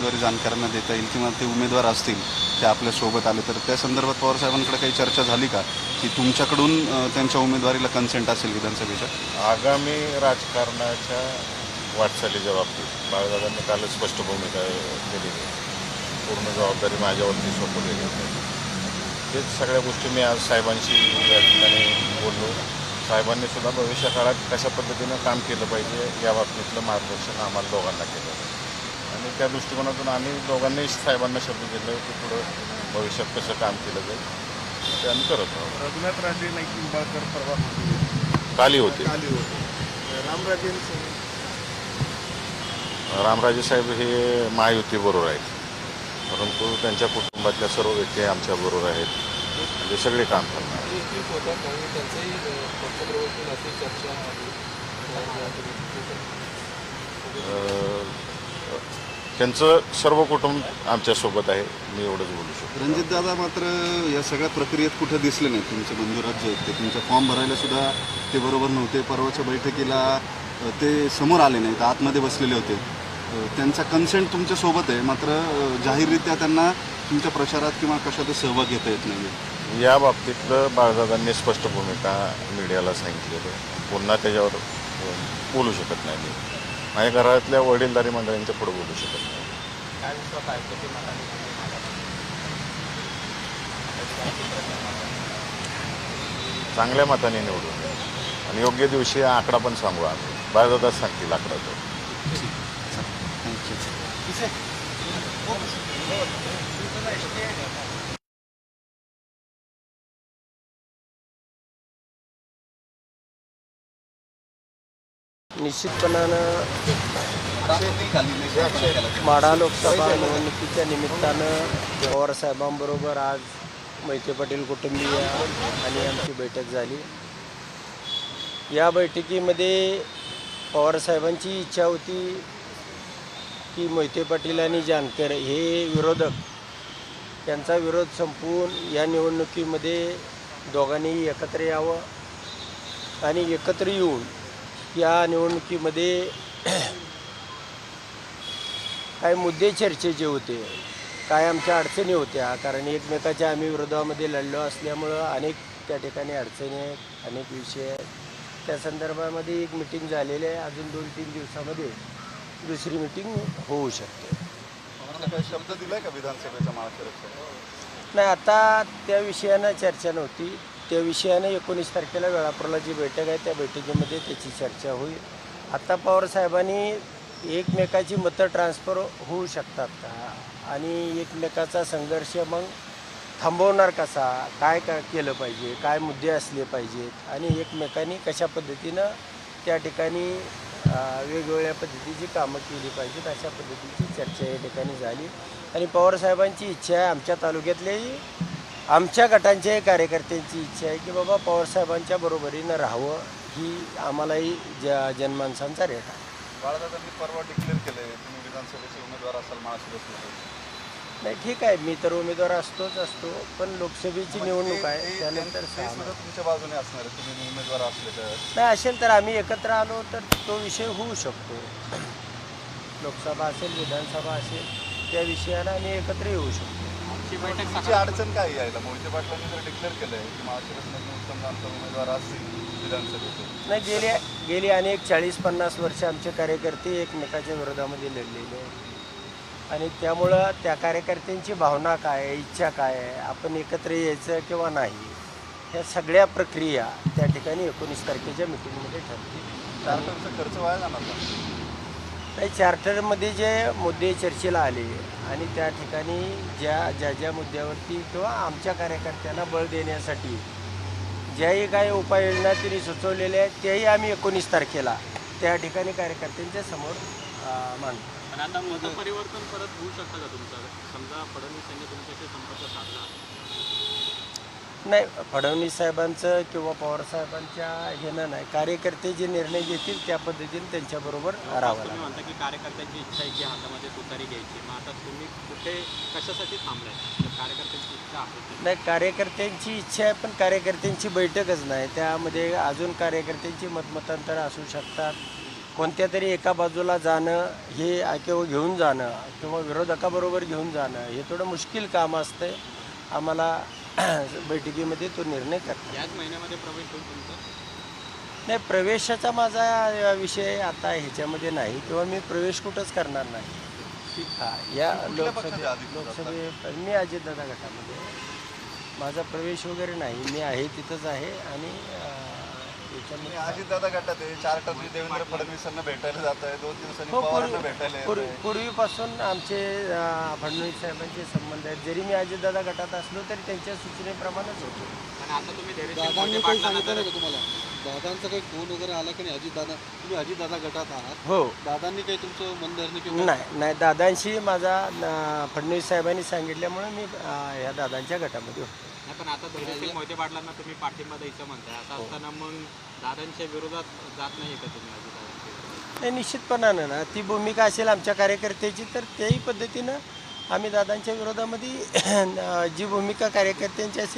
उमेदवारी जाणकारांना देता येईल किंवा ते उमेदवार असतील ते आपल्यासोबत आले तर त्या संदर्भात पवार साहेबांकडे काही चर्चा झाली का? की तुमच्याकडून त्यांच्या उमेदवारीला कन्सेंट असेल विधानसभेच्या? आगामी राजकारणाच्या वाटचालीच्या बाबतीत बाळदादांनी कालच स्पष्ट भूमिका केलेली पूर्ण जबाबदारी माझ्यावरती सोपवलेली तेच सगळ्या गोष्टी मी आज साहेबांशी या ठिकाणी बोललो. साहेबांनी सुद्धा भविष्यकाळात कशा पद्धतीनं काम केलं पाहिजे या बाबतीतलं मार्गदर्शन आम्हाला दोघांना केलं. आणि त्या दृष्टिकोनातून आम्ही दोघांनी साहेबांना शब्द दिलं की पुढं भविष्यात कसं काम केलं जाईल. ते आम्ही करत आहोत. रघुनाथ राजे नाईक निंबाळकर परवा होते. काली होते. काली होते. रामराजेंचं रामराजे साहेब हे महायुतीबरोबर आहेत. परंतु त्यांच्या कुटुंबातल्या सर्व व्यक्ती आमच्याबरोबर आहेत. म्हणजे सगळे काम करणार. त्यांचंही अ, पक्षप्रवेश अशी चर्चा अं, त्यांचं सर्व कुटुंब आमच्यासोबत आहे. मी एवढंच बोलू शकतो. रणजित दादा मात्र या सगळ्या प्रक्रियेत कुठं दिसले नाही तुमचे बंधुराज जे आहेत ते. तुमचा फॉर्म भरायला सुद्धा ते बरोबर नव्हते. परवाच्या बैठकीला ते समोर आले नाहीत. आतमध्ये बसलेले होते. त्यांचा कन्सेंट तुमच्यासोबत आहे. मात्र जाहीररित्या त्यांना तुमच्या प्रचारात किंवा कशातच सहभाग घेता येत नाही या बाबतीतलं बाळदादांनी स्पष्ट भूमिका मीडियाला सांगितलेलं पुन्हा त्याच्यावर बोलू शकत नाही मी. माझ्या घरातल्या वडीलधारी मंडळींच्या पुढे बोलू शकत नाही. काय विश्वास आहे? किती मतांनी चांगल्या मताने निवडून आणि योग्य दिवशी आकडा पण सांगू आम्ही. बाळदादाच सांगतील आकडा तो. निश्चितपणानं माढा लोकसभा निवडणुकीच्या निमित्तानं पवारसाहेबांबरोबर आज मोहिते पाटील कुटुंबीय आणि आमची बैठक झाली. या बैठकीमध्ये पवारसाहेबांची इच्छा होती की मोहिते पाटील आणि जानकर हे विरोधक त्यांचा विरोध संपवून या निवडणुकीमध्ये दोघांनीही एकत्र यावं आणि एकत्र येऊन या निवडणुकीमध्ये काही मुद्दे चर्चेचे होते. काय आमच्या अडचणी होत्या. कारण एकमेकाच्या आम्ही विरोधामध्ये लढलो असल्यामुळं अनेक त्या ठिकाणी अडचणी आहेत अनेक विषय आहेत. त्या संदर्भामध्ये एक मिटिंग झालेली आहे. अजून दोन तीन दिवसामध्ये दुसरी मिटिंग होऊ शकते. शब्द दिलाय का विधानसभेचा महाराष्ट्र नाही आता त्या विषयानं चर्चा नव्हती. त्या विषयानं एकोणीस तारखेला वेळापूरला जी बैठक आहे त्या बैठकीमध्ये त्याची चर्चा होईल. आता पवार साहेबांनी एकमेकाची मतं ट्रान्सफर होऊ शकतात का? आणि एकमेकाचा संघर्ष मग थांबवणार कसा? काय का केलं पाहिजे? काय मुद्दे असले पाहिजेत? आणि एकमेकांनी कशा पद्धतीनं त्या ठिकाणी वेगवेगळ्या पद्धतीची कामं केली पाहिजेत? अशा पद्धतीची चर्चा या ठिकाणी झाली. आणि पवारसाहेबांची इच्छा आहे आमच्या तालुक्यातल्याही आमच्या गटांच्याही कार्यकर्त्यांची इच्छा आहे की बाबा पवारसाहेबांच्या बरोबरीनं राहावं. ही आम्हालाही ज जनमानसांचा रेट आहे. बाळादादांनी परवा डिक्लेअर केलंय तुम्ही विधानसभेचे उमेदवार असाल महाराष्ट्र नाही ठीक आहे मी तर उमेदवार असतोच असतो पण लोकसभेची निवडणूक आहे त्यानंतर ते सहा सुद्धा तुमच्या बाजूने असणार आहे तुम्ही उमेदवार असले तर. नाही असेल तर आम्ही एकत्र आलो तर तो विषय होऊ शकतो. लोकसभा असेल विधानसभा असेल त्या विषयाला आम्ही एकत्र येऊ शकतो. तुमची अडचण काय यायला? मोहिते पाटलांनी तर डिक्लेअर केलंय की महाराष्ट्रातून उत्तम नामचा उमेदवार असतील विधानसभेचे नाही गेली गेली अनेक चाळीस पन्नास वर्ष आमचे कार्यकर्ते एकमेकाच्या विरोधामध्ये लढलेले आहेत. आणि त्यामुळं त्या कार्यकर्त्यांची भावना काय आहे इच्छा काय आहे? आपण एकत्र यायचं किंवा नाही ह्या सगळ्या प्रक्रिया त्या ठिकाणी एकोणीस तारखेच्या मिटिंगमध्ये ठरतील. खर्च वाया जाणार का काही चार्टरमध्ये जे मुद्दे चर्चेला आले आणि त्या ठिकाणी ज्या ज्या ज्या मुद्द्यावरती किंवा आमच्या कार्यकर्त्यांना बळ देण्यासाठी ज्याही काही उपाययोजना त्यांनी सुचवलेल्या आहेत त्याही आम्ही एकोणीस तारखेला त्या ठिकाणी कार्यकर्त्यांच्या समोर मांडतो. आणि आता परिवर्तन परत होऊ शकतं का तुमचं? समजा फडणवीस यांनी तुमच्याशी संपर्क साधला. नाही फडणवीस साहेबांचं किंवा पवार साहेबांच्या ह्यानं नाही. कार्यकर्ते जे निर्णय घेतील त्या पद्धतीने त्यांच्याबरोबर राहावं तुम्ही लागेल म्हणता की कार्यकर्त्यांची इच्छा आहे की हातामध्ये तुतारी घ्यायची. मग आता तुम्ही कुठे कशासाठी थांबलाय? तर कार्यकर्त्यांची इच्छा आहे. नाही? कार्यकर्त्यांची इच्छा आहे पण कार्यकर्त्यांची बैठकच नाही. त्यामध्ये अजून कार्यकर्त्यांची मतमतांतर असू शकतात. कोणत्या तरी एका बाजूला जाणं हे किंवा घेऊन जाणं किंवा विरोधकाबरोबर घेऊन जाणं हे थोडं मुश्किल काम असतं आम्हाला बैठकीमध्ये तो निर्णय करतो याच महिन्यामध्ये प्रवेश होईल तुमचा? नाही प्रवेशाचा माझा विषय आता ह्याच्यामध्ये नाही किंवा मी प्रवेश कुठंच करणार नाही. हा या लोकसभे लोकसभे मी अजितदादा गटामध्ये. माझा प्रवेश वगैरे नाही. मी आहे तिथंच आहे आणि अं, गटात आहे. चार टर्मी देवेंद्र फडणवीसांना भेटायला जात आहे. दोन दिवसांनी हो पवारांना पूर्वी भेटायला येत पूर्वी- आहे. पूर्वीपासून आमचे अं, फडणवीस साहेबांचे संबंध आहेत. जरी मी अजितदादा गटात असलो तरी त्यांच्या सूचनेप्रमाणेच होतो. पण आता तुम्ही धैर्यशील दादांनी मोहिते काही पाटलांना सांगितलं तर- नाही का तुम्हाला? दादांचा काही फोन वगैरे आला की नाही? अजितदादा तुम्ही अजितदादा गटात आहात. हो. दादांनी काही तुमचं मनधरणी किंवा नाही नाही. दादांशी माझा अं, फडणवीस साहेबांनी सांगितल्यामुळे मी अं, ह्या दादांच्या गटामध्ये होतो. नाही पण आता धैर्यशील मोहिते पाटलांना तुम्ही पाठिंबा द्यायचं म्हणताय हो. असं असताना मग दादांच्या विरोधात जात नाही का तुम्ही अजितदादांच्या? नाही निश्चितपणानं ना ती भूमिका असेल आमच्या कार्यकर्त्याची तर त्याही पद्धतीनं आम्ही दादांच्या विरोधामध्ये जी भूमिका कार्यकर्त्यांची असेल